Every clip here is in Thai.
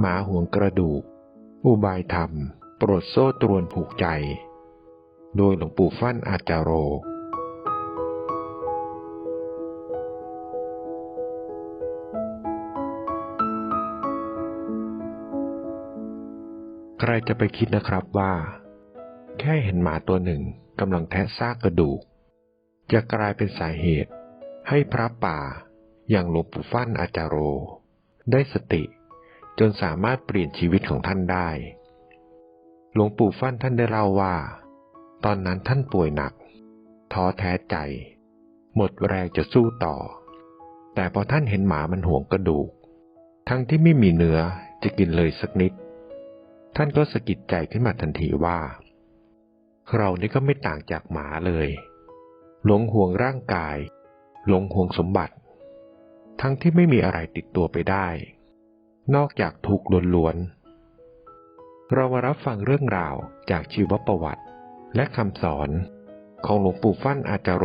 หมาห่วงกระดูก อุบายธรรม โปรดโซ่ตรวนผูกใจ โดยหลวงปู่ฟั่นอาจารโร ใครจะไปคิดนะครับว่า แค่เห็นหมาตัวหนึ่งกำลังแทะซากกระดูก จะกลายเป็นสาเหตุให้พระป่าอย่างหลวงปู่ฟั่นอาจารโร ได้สติ จนสามารถเปลี่ยนชีวิตของท่านได้ หลวงปู่ฟั่นท่านได้เล่าว่า ตอนนั้นท่านป่วยหนัก ท้อแท้ใจ หมดแรงจะสู้ต่อ แต่พอท่านเห็นหมามันห่วงกระดูก ทั้งที่ไม่มีเนื้อจะกินเลยสักนิด ท่านก็สะกิดใจขึ้นมาทันทีว่า เรานี่ก็ไม่ต่างจากหมาเลย หลงห่วงร่างกาย หลงห่วงสมบัติ ทั้งที่ไม่มีอะไรติดตัวไปได้ นอกจากทุกข์ล้วนๆ เรามารับฟังเรื่องราวจากชีวประวัติ และคำสอนของหลวงปู่ฟั่นอาจารโร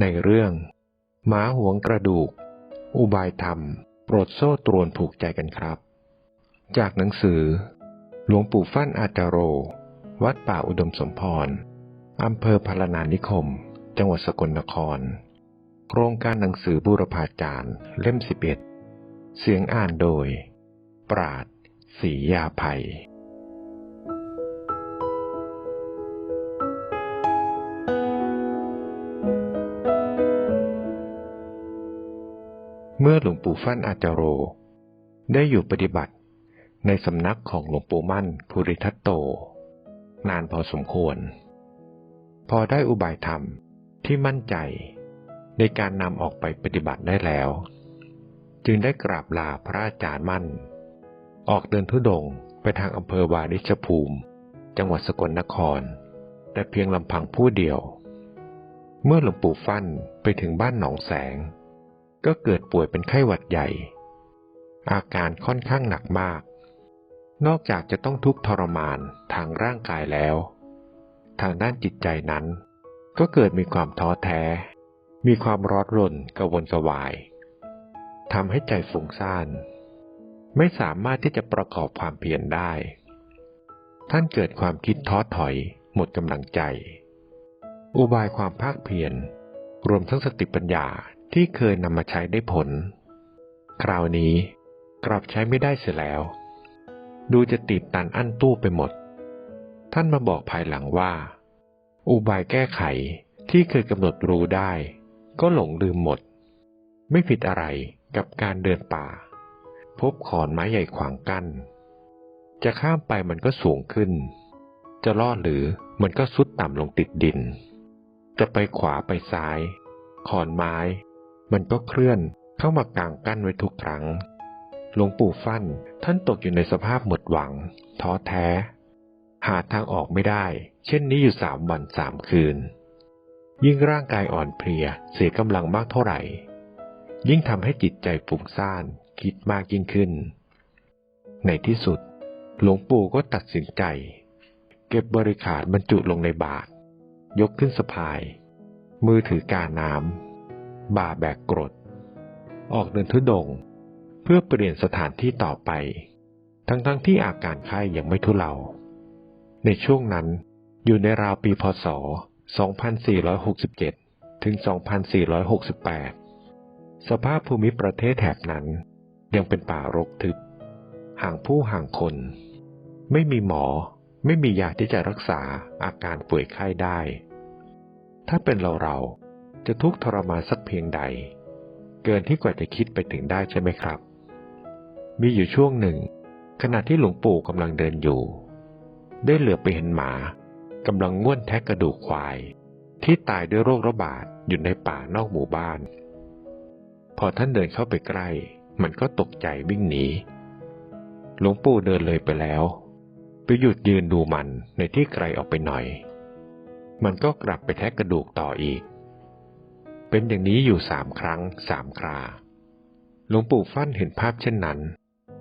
ในเรื่องหมาหวงกระดูก อุบายธรรม โปรดโซ่ตรวนผูกใจกันครับ จากหนังสือ หลวงปู่ฟั่นอาจารโร วัดป่าอุดมสมพรอำเภอพารนานิคม จังหวัดสกลนคร โครงการหนังสือบูรพาจารย์ เล่ม11เเสียงอ่านโดย ปราดศรียาภัย เมื่อหลวงปู่ฟั่นอาจารโร ได้อยู่ปฏิบัติในสำนักของหลวงปู่มั่นภูริทัตโต นานพอสมควร พอได้อุบายธรรมที่มั่นใจในการนำออกไปปฏิบัติได้แล้ว จึงได้กราบลาพระอาจารย์มั่น ออกเดินทุดงไปทางอำเภอวาริชภูมิ จังหวัดสกลนคร แต่เพียงลำพังผู้เดียว เมื่อหลวงปู่ฟั่นไปถึงบ้านหนองแสง ก็เกิดป่วยเป็นไข้หวัดใหญ่ อาการค่อนข้างหนักมาก นอกจากจะต้องทุกข์ทรมานทางร่างกายแล้ว ทางด้านจิตใจนั้น ก็เกิดมีความท้อแท้ มีความร้อนรนกระวนกระวาย ทำให้ใจฟุ้งซ่านไม่สามารถที่จะประกอบความเพียรได้ ท่านเกิดความคิดท้อถอย หมดกำลังใจ อุบายความภาคเพียรรวมทั้งสติปัญญาที่เคยนำมาใช้ได้ผล คราวนี้กลับใช้ไม่ได้เสียแล้ว ดูจะติดตันอั้นตู้ไปหมด ท่านมาบอกภายหลังว่า อุบายแก้ไขที่เคยกำหนดรู้ได้ ก็หลงลืมหมด ไม่ผิดอะไร กับการเดินป่า พบขอนไม้ใหญ่ขวางกั้น จะข้ามไปมันก็สูงขึ้น จะลอดหรือมันก็สุดต่ำลงติดดิน จะไปขวาไปซ้าย ขอนไม้ มันก็เคลื่อนเข้ามากางกั้นไว้ทุกครั้ง หลวงปู่ฟั่นท่านตกอยู่ในสภาพหมดหวัง ท้อแท้ หาทางออกไม่ได้ เช่นนี้อยู่สามวันสามคืน ยิ่งร่างกายอ่อนเพลียเสียกำลังมากเท่าไหร่ ยิ่งทำให้จิตใจฟุ้งซ่านคิดมากยิ่งขึ้น ในที่สุด หลวงปู่ก็ตัดสินใจ เก็บบริขารบรรจุลงในบาตรยกขึ้นสะพาย มือถือกาน้ำบ่าแบกกรด ออกเดินทุดง เพื่อเปลี่ยนสถานที่ต่อไป ทั้งๆทที่อาการไข้ยังไม่ทุเลา ในช่วงนั้นอยู่ในราวปีพศ 2467 ถึง 2468 สภาพภูมิประเทศแถบนั้น ยังเป็นป่ารกทึบ ห่างผู้ห่างคน ไม่มีหมอ ไม่มียาที่จะรักษาอาการป่วยไข้ได้ ถ้าเป็นเราเราจะทุกข์ทรมานสักเพียงใด เกินที่กว่าจะคิดไปถึงได้ใช่ไหมครับ มีอยู่ช่วงหนึ่ง ขณะที่หลวงปู่กำลังเดินอยู่ ได้เหลือไปเห็นหมากำลังง่วนแทะกระดูกควาย ที่ตายด้วยโรคระบาดอยู่ในป่านอกหมู่บ้าน พอท่านเดินเข้าไปใกล้ มันก็ตกใจวิ่งหนี หลวงปู่เดินเลยไปแล้ว ไปหยุดยืนดูมันในที่ไกลออกไปหน่อย มันก็กลับไปแทะกระดูกต่ออีก เป็นอย่างนี้อยู่สามครั้งสามครา หลวงปู่ฟั่นเห็นภาพเช่นนั้น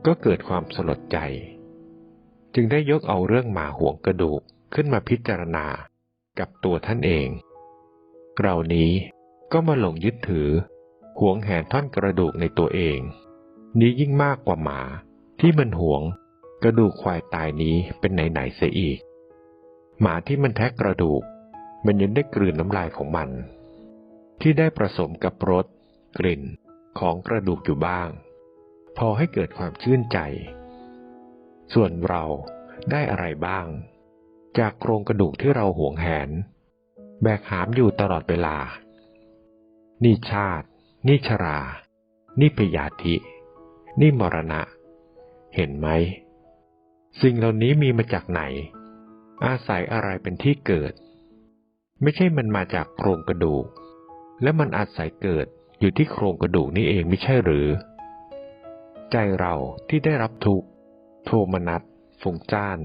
ก็เกิดความสลดใจ จึงได้ยกเอาเรื่องหมาห่วงกระดูกขึ้นมาพิจารณากับตัวท่านเอง เรานี้ก็มาหลงยึดถือ หวงแหนท่อนกระดูกในตัวเอง นี้ยิ่งมากกว่าหมา ที่มันหวง กระดูกควายตายนี้เป็นไหนๆเสียอีก หมาที่มันแทะกระดูก มันยังได้กลืนน้ำลายของมัน ที่ได้ผสมกับรสกลิ่นของกระดูกอยู่บ้าง พอให้เกิดความชื่นใจ ส่วนเราได้อะไรบ้าง จากโครงกระดูกที่เราหวงแหน แบกหามอยู่ตลอดเวลา นี่ชาติ นี่ชรานี่พยาธินี่มรณะ เห็นไหม สิ่งเหล่านี้มีมาจากไหน อาศัยอะไรเป็นที่เกิด ไม่ใช่มันมาจากโครงกระดูก และมันอาศัยเกิดอยู่ที่โครงกระดูกนี่เองไม่ใช่หรือ ใจเราที่ได้รับทุกข์โทมนัสฟุ้งจ้าน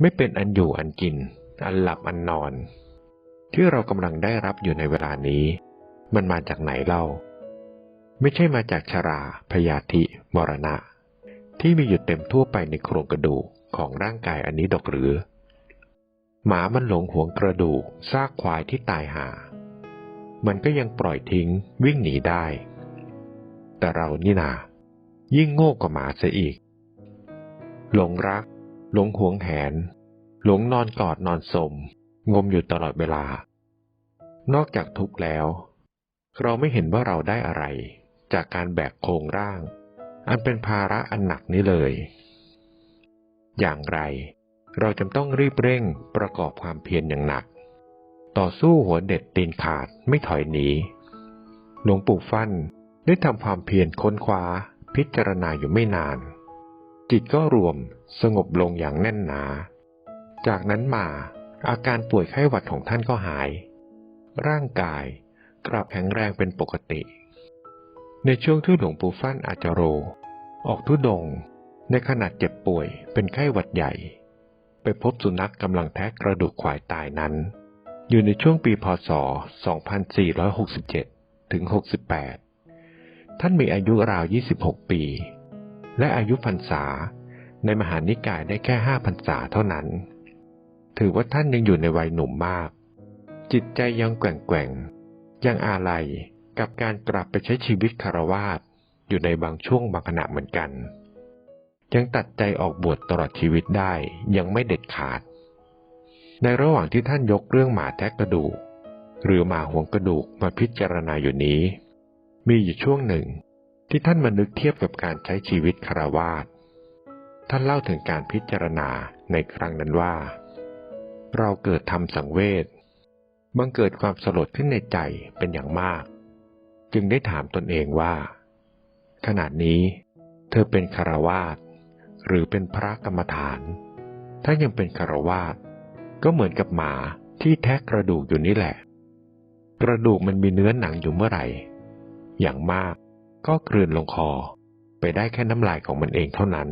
ไม่เป็นอันอยู่อันกิน อันหลับอันนอน ที่เรากำลังได้รับอยู่ในเวลานี้ มันมาจากไหนเล่า ไม่ใช่มาจากชรา พยาธิมรณะ ที่มีอยู่เต็มทั่วไปในโครงกระดูกของร่างกายอันนี้ดอกหรือ หมามันหลงหวงกระดูกซากควายที่ตายหา มันก็ยังปล่อยทิ้งวิ่งหนีได้ แต่เรานี่นา ยิ่งโง่กว่าหมาเสียอีก หลงรัก หลงหวงแหน หลงนอนกอดนอนสม งมอยู่ตลอดเวลา นอกจากทุกข์แล้ว เราไม่เห็นว่าเราได้อะไร จากการแบกโครงร่าง อันเป็นภาระอันหนักนี้เลย อย่างไร เราจำต้องรีบเร่งประกอบความเพียรอย่างหนัก ต่อสู้หัวเด็ดตีนขาดไม่ถอยหนี หลวงปู่ฟั่นได้ทำความเพียรค้นคว้าพิจารณาอยู่ไม่นาน จิตก็รวมสงบลงอย่างแน่นหนา จากนั้นมาอาการป่วยไข้หวัดของท่านก็หาย ร่างกายกลับแข็งแรงเป็นปกติ ในช่วงที่หลวงปู่ฟั่นอาจโร ออกทุดง ในขณะเจ็บป่วยเป็นไข้หวัดใหญ่ ไปพบสุนัขกำลังแทะกระดูกควายตายนั้น อยู่ในช่วงปีพศ 2467 ถึง 68 ท่านมีอายุราว 26 ปี และอายุพรรษาในมหานิกายได้แค่5พรรษาเท่านั้น ถือว่าท่านยังอยู่ในวัยหนุ่มมาก จิตใจยังแกว่งแกว่งยังอาลัย กับการกลับไปใช้ชีวิตคารวาสอยู่ในบางช่วงบางขณะเหมือนกัน ยังตัดใจออกบวชตลอดชีวิตได้ยังไม่เด็ดขาด ในระหว่างที่ท่านยกเรื่องหมาแทะกระดูก หรือหมาห่วงกระดูกมาพิจารณาอยู่นี้ มีอยู่ช่วงหนึ่งที่ท่านมานึกเทียบกับการใช้ชีวิตคารวาสท่านเล่าถึงการพิจารณาในครั้งนั้นว่า เราเกิดทำสังเวชบังเกิดความสลดขึ้นในใจเป็นอย่างมาก จึงได้ถามตนเองว่า ขนาดนี้ เธอเป็นคารวาสหรือเป็นพระกรรมฐาน ถ้ายังเป็นคารวาสก็เหมือนกับหมาที่แทะกระดูกอยู่นี่แหละ กระดูกมันมีเนื้อหนังอยู่เมื่อไหร่ อย่างมากก็กลืนลงคอไปได้แค่น้ำลายของมันเองเท่านั้น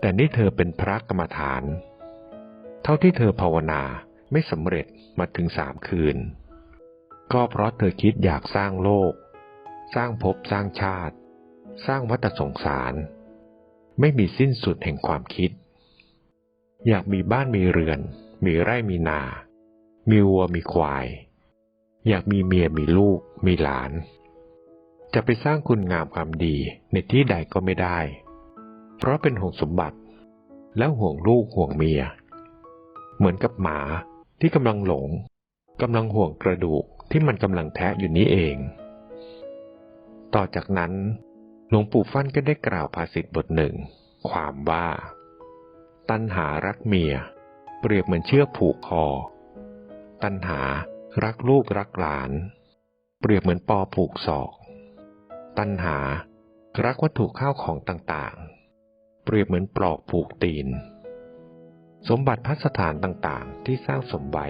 แต่นี่เธอเป็นพระกรรมฐาน เท่าที่เธอภาวนาไม่สำเร็จมาถึงสามคืน ก็เพราะเธอคิดอยากสร้างโลก สร้างภพสร้างชาติ สร้างวัฏสงสาร ไม่มีสิ้นสุดแห่งความคิด อยากมีบ้านมีเรือน มีไร่มีนา มีวัวมีควาย อยากมีเมียมีลูก มีหลาน จะไปสร้างคุณงามความดีในที่ใดก็ไม่ได้ เพราะเป็นห่วงสมบัติ แล้วห่วงลูกห่วงเมีย เหมือนกับหมาที่กำลังหลงกำลังห่วงกระดูก ที่มันกำลังแทะอยู่นี้เอง ต่อจากนั้น หลวงปู่ฟั่นก็ได้กล่าวภาษิตบทหนึ่ง ความว่า ตัณหารักเมีย เปรียบเหมือนเชือกผูกคอ ตัณหารักลูกรักหลาน เปรียบเหมือนปอผูกศอก ตัณหารักวัตถุข้าวของต่างๆ เปรียบเหมือนปลอกผูกตีน สมบัติพัสถานต่างๆ ที่สร้างสมไว้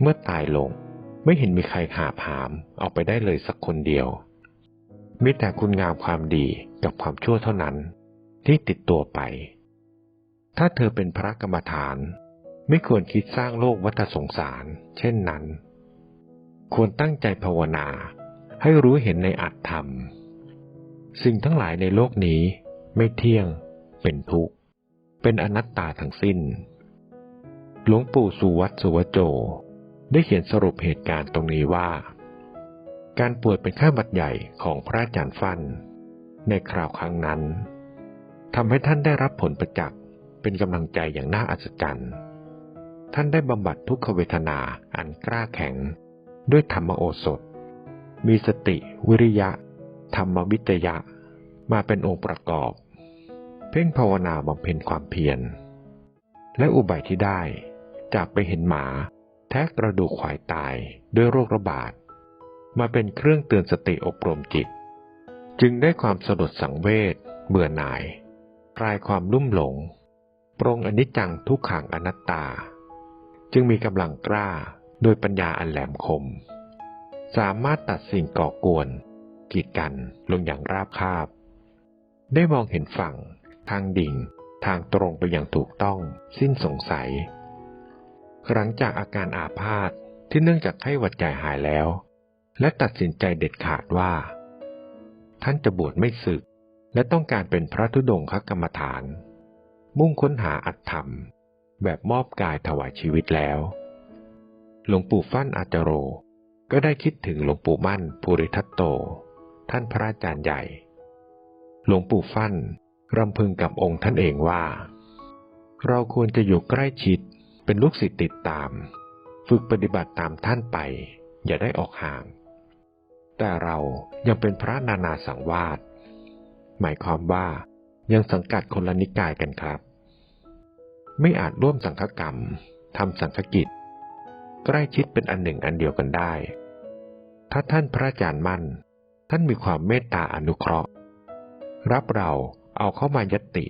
เมื่อตายลง ไม่เห็นมีใครหาผามเอาไปได้เลยสักคนเดียว มีแต่คุณงามความดีกับความชั่วเท่านั้น ที่ติดตัวไป ถ้าเธอเป็นพระกรรมฐาน ไม่ควรคิดสร้างโลกวัฏสงสาร เช่นนั้น ควรตั้งใจภาวนาให้รู้เห็นในอัตธรรม สิ่งทั้งหลายในโลกนี้ไม่เที่ยง เป็นทุกข์ เป็นอนัตตาทั้งสิ้น หลวงปู่สุวัตสุวโจ ได้เขียนสรุปเหตุการณ์ตรงนี้ว่า การป่วยเป็นข้หวัดใหญ่ของพระอาจารย์ฟัน ในคราวครั้งนั้นทำให้ท่านได้รับผลประจักษ์เป็นกำลังใจอย่างน่าอัศจรรย์ ท่านได้บำบัดทุกขเวทนาอันกล้าแข็งด้วยธรรมโอสถ มีสติวิริยะ ธรรมวิตยะ มาเป็นองค์ประกอบ เพ่งภาวนาบำเพ็ญความเพียร และอุบายที่ได้จากไปเห็นหมา แทะกระดูกขวายตายด้วยโรคระบาด มาเป็นเครื่องเตือนสติอบรมจิต จึงได้ความสลดสังเวชเบื่อหน่าย คลายความลุ่มหลง ปรงอนิจจังทุกขังอนัตตา จึงมีกำลังกล้าโดยปัญญาอันแหลมคม สามารถตัดสิ่งก่อกวน กีดกันลงอย่างราบคาบ ได้มองเห็นฝั่ง ทางดิ่ง ทางตรงไปอย่างถูกต้อง สิ้นสงสัย หลังจากอาการอาพาธที่เนื่องจากไข้หวัดใหญ่หายแล้ว และตัดสินใจเด็ดขาดว่า ท่านจะบวชไม่สึก และต้องการเป็นพระธุดงคกรรมฐาน มุ่งค้นหาอัตธรรม แบบมอบกายถวายชีวิตแล้ว หลวงปู่ฟั่นอาจโร ก็ได้คิดถึงหลวงปู่มั่นภูริทัตโต ท่านพระอาจารย์ใหญ่ หลวงปู่ฟั่นรำพึงกับองค์ท่านเองว่า เราควรจะอยู่ใกล้ชิด เป็นลูกศิษย์ติดตาม ฝึกปฏิบัติตามท่านไป อย่าได้ออกห่าง แต่เรายังเป็นพระนานาสังวาสหมายความว่ายังสังกัดคนละนิกายกันครับ ไม่อาจร่วมสังฆกรรมทำสังฆกิจ ใกล้ชิดเป็นอันหนึ่งอันเดียวกันได้ ถ้าท่านพระอาจารย์มั่น ท่านมีความเมตตาอนุเคราะห์ รับเราเอาเข้ามายติ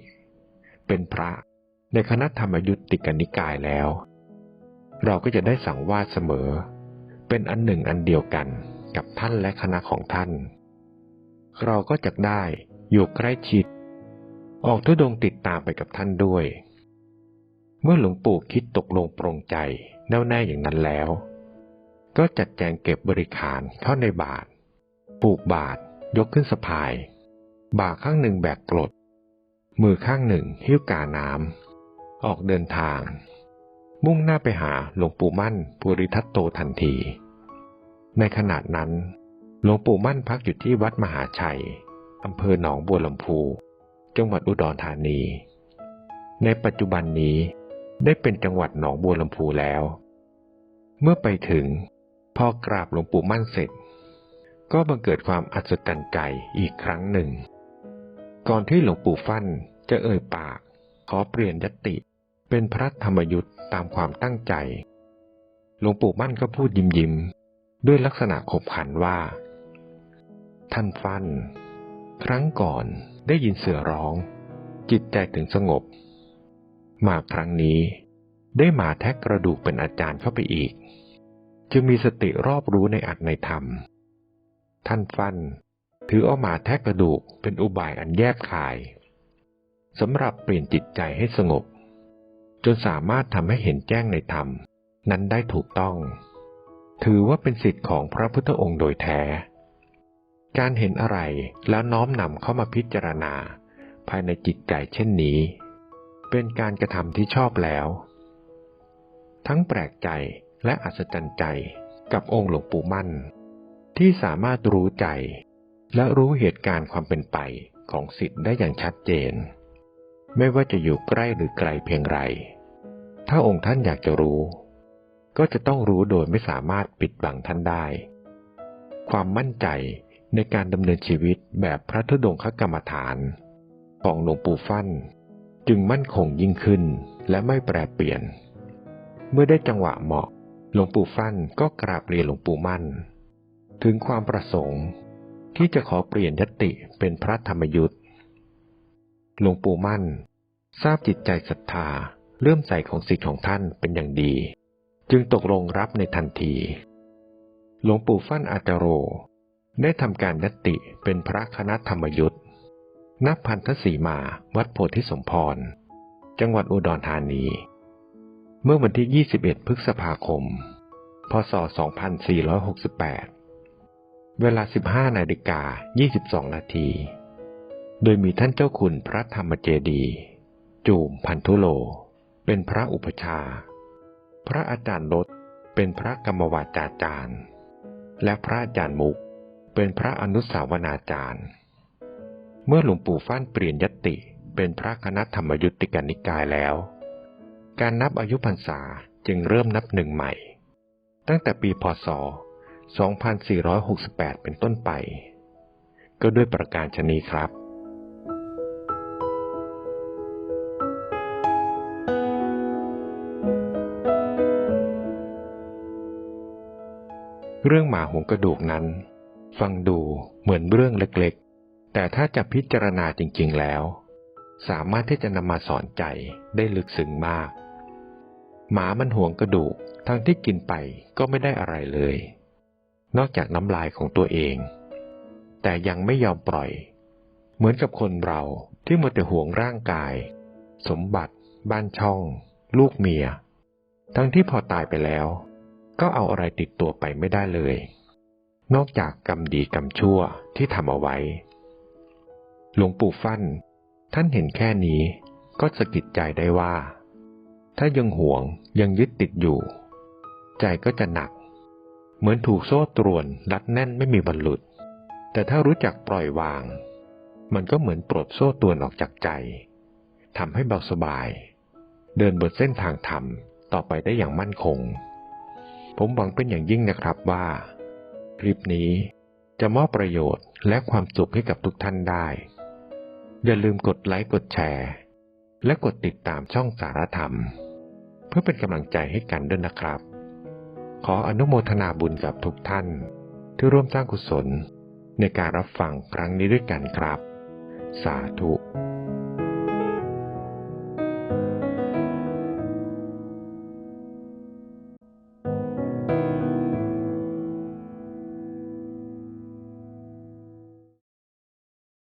เป็นพระ ในคณะธรรมยุติกนิกายแล้ว เราก็จะได้สังวาสเสมอ เป็นอันหนึ่งอันเดียวกันกับท่านและคณะของท่าน เราก็จะได้อยู่ใกล้ชิด ออกทุดงติดตามไปกับท่านด้วย เมื่อหลวงปู่คิดตกลงปรงใจแน่วแน่อย่างนั้นแล้ว ก็จัดแจงเก็บบริขารเข้าในบาทปลูกบาทยกขึ้นสะพาย บ่าข้างหนึ่งแบกกรดมือข้างหนึ่งหิ้วกาน้ำ ออกเดินทาง มุ่งหน้าไปหาหลวงปู่มั่นภูริทัตโตทันที ในขณะนั้น หลวงปู่มั่นพักอยู่ที่วัดมหาชัยอำเภอหนองบัวลำพู จังหวัดอุดรธานี ในปัจจุบันนี้ได้เป็นจังหวัดหนองบัวลำพูแล้ว เมื่อไปถึงพอกราบหลวงปู่มั่นเสร็จ ก็บังเกิดความอัศจรรย์ใจอีกครั้งหนึ่ง ก่อนที่หลวงปู่ฟั่นจะเอ่ยปาก ขอเปลี่ยนยติ เป็นพระธรรมยุทธ์ตามความตั้งใจ หลวงปู่มั่นก็พูดยิ้มยิ้มด้วยลักษณะขบขันว่า ท่านฟัน ครั้งก่อนได้ยินเสือร้อง จิตใจถึงสงบ มาครั้งนี้ได้หมาแทกกระดูกเป็นอาจารย์เข้าไปอีก จึงมีสติรอบรู้ในอัตในธรรม ท่านฟัน ถือเอามาแทกกระดูกเป็นอุบายอันแยบคายสำหรับเปลี่ยนจิตใจให้สงบ จนสามารถทำให้เห็นแจ้งในธรรม นั้นได้ถูกต้อง ถือว่าเป็นสิทธิ์ของพระพุทธองค์โดยแท้ การเห็นอะไรแล้วน้อมนำเข้ามาพิจารณา ภายในจิตใจเช่นนี้ เป็นการกระทำที่ชอบแล้ว ทั้งแปลกใจและอัศจรรย์ใจกับองค์หลวงปู่มั่น ที่สามารถรู้ใจ และรู้เหตุการณ์ความเป็นไปของสิทธิ์ได้อย่างชัดเจน ไม่ว่าจะอยู่ใกล้หรือไกลเพียงไร ถ้าองค์ท่านอยากจะรู้ ก็จะต้องรู้โดยไม่สามารถปิดบังท่านได้ ความมั่นใจในการดำเนินชีวิตแบบพระธุดงคกรรมฐาน ของหลวงปู่ฟั่น จึงมั่นคงยิ่งขึ้นและไม่แปรเปลี่ยน เมื่อได้จังหวะเหมาะหลวงปู่ฟั่นก็กราบเรียนหลวงปู่มั่น ถึงความประสงค์ ที่จะขอเปลี่ยนยติเป็นพระธรรมยุทธ์ หลวงปู่มั่น ทราบจิตใจศรัทธาเลื่อมใสของสิทธิ์ของท่านเป็นอย่างดี จึงตกลงรับในทันที หลวงปู่ฟั่นอาจโร ได้ทำการยติเป็นพระคณะธรรมยุทธ์นับพันธสีมาวัดโพธิสมพร จังหวัดอุดรธานี เมื่อวันที่ 21 พฤษภาคม พศ 2468 เวลา 15นาฬิกา22นาที โดยมีท่านเจ้าคุณพระธรรมเจดี จูมพันธุโล เป็นพระอุปชา พระอาจารย์ลดเป็นพระกรรมวาจาจารย์ และพระอาจารย์มุก เป็นพระอนุสาวนาจารย์ เมื่อหลวงปู่ฟ้านเปลี่ยนยติเป็นพระคณะธรรมยุติกนิกายแล้ว การนับอายุพรรษาจึงเริ่มนับหนึ่งใหม่ ตั้งแต่ปีพศ 2468 เป็นต้นไป ก็ด้วยประการชนีครับ เรื่องหมาหงกระดูกนั้น ฟังดูเหมือนเรื่องเล็กๆ แต่ถ้าจะพิจารณาจริงๆแล้ว สามารถที่จะนำมาสอนใจได้ลึกซึ้งมาก หมามันห่วงกระดูกทั้งที่กินไปก็ไม่ได้อะไรเลย นอกจากน้ำลายของตัวเอง แต่ยังไม่ยอมปล่อย เหมือนกับคนเราที่มัวแต่ห่วงร่างกาย สมบัติ บ้านช่อง ลูกเมีย ทั้งที่พอตายไปแล้ว ก็เอาอะไรติดตัวไปไม่ได้เลย นอกจากกรรมดีกรรมชั่วที่ทำเอาไว้ หลวงปู่ฟั่น ท่านเห็นแค่นี้ก็สะกิดใจได้ว่า ถ้ายังห่วงยังยึดติดอยู่ ใจก็จะหนัก เหมือนถูกโซ่ตรวนรัดแน่นไม่มีบรรลุด แต่ถ้ารู้จักปล่อยวาง มันก็เหมือนปลดโซ่ตรวนออกจากใจทำให้เบาสบาย เดินบนเส้นทางธรรมต่อไปได้อย่างมั่นคง ผมหวังเป็นอย่างยิ่งนะครับว่า คลิปนี้จะมอบประโยชน์และความสุขให้กับทุกท่านได้ อย่าลืมกดไลค์กดแชร์ และกดติดตามช่องสารธรรม เพื่อเป็นกำลังใจให้กันด้วยนะครับ ขออนุโมทนาบุญกับทุกท่าน ที่ร่วมสร้างกุศลในการรับฟังครั้งนี้ด้วยกันครับ สาธุ